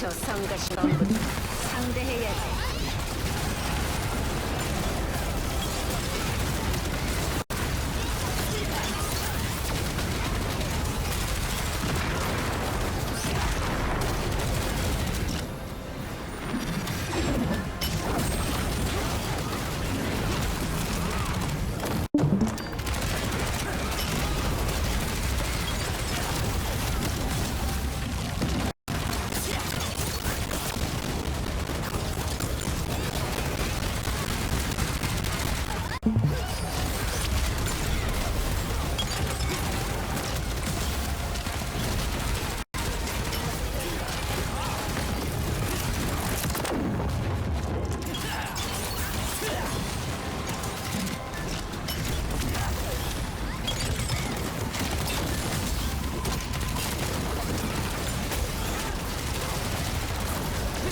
저 성가시 범부 상대해야지.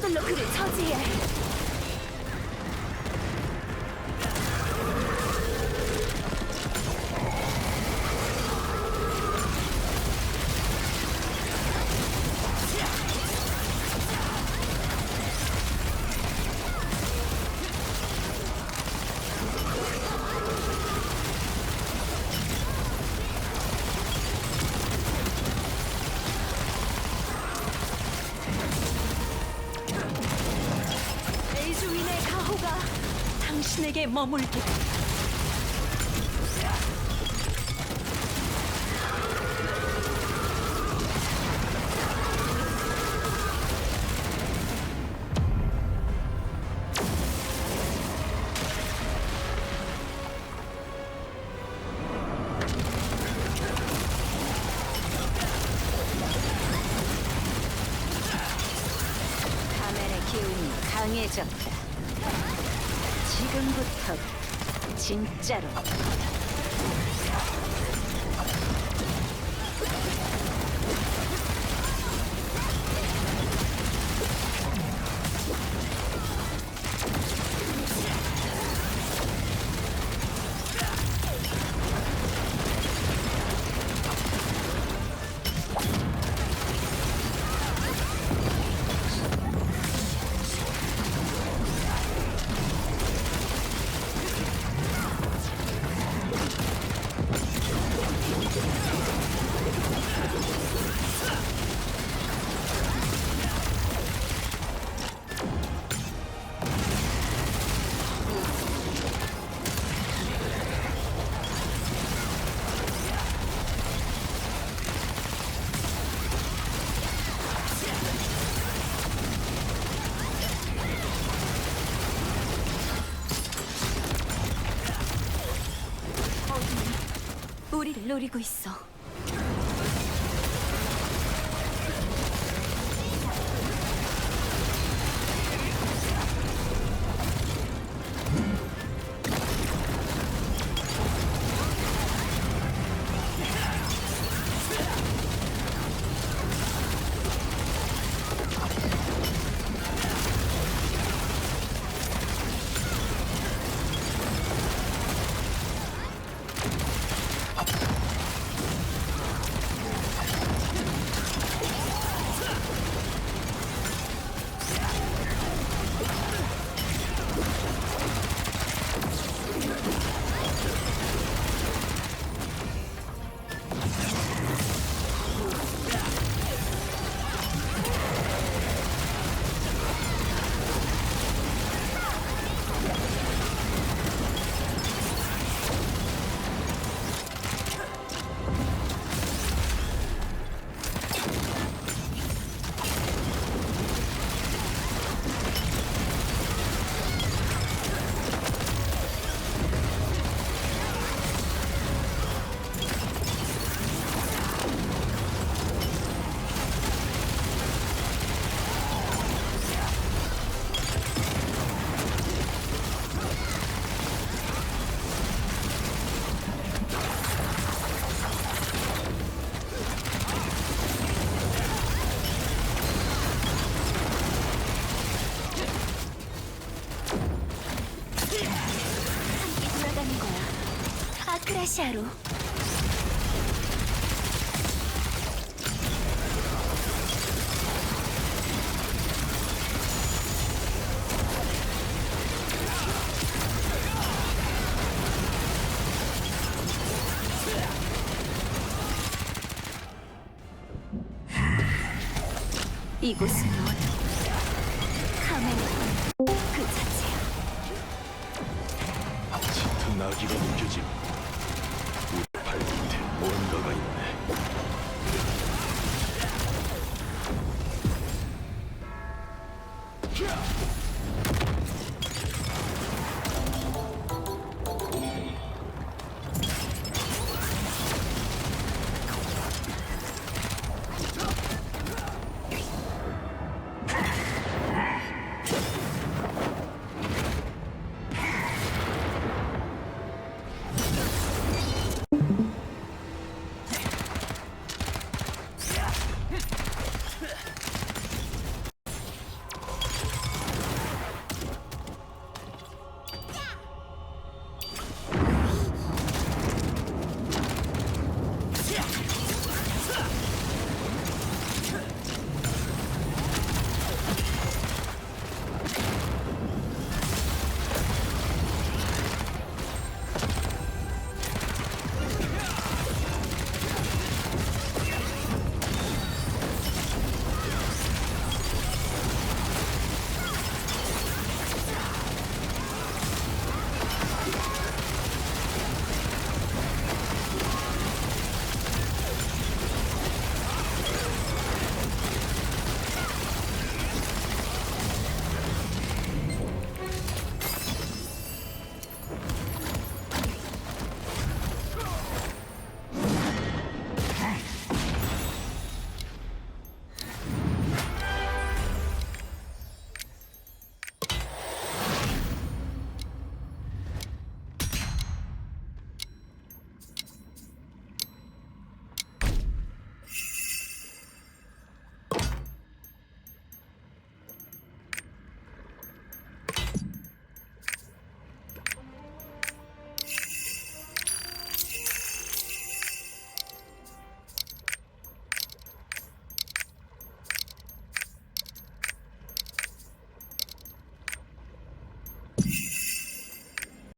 서둘러 그를 저지해 당신에게 머물게. 카멜의 기운이 강해졌다. 지금부터 진짜로 우리를 노리고 있어. 함께 돌아가는 거야. 아크라시아로. 이곳은 카메라. 나기가 느껴짐. 우리 발 밑에 뭔가가 있네.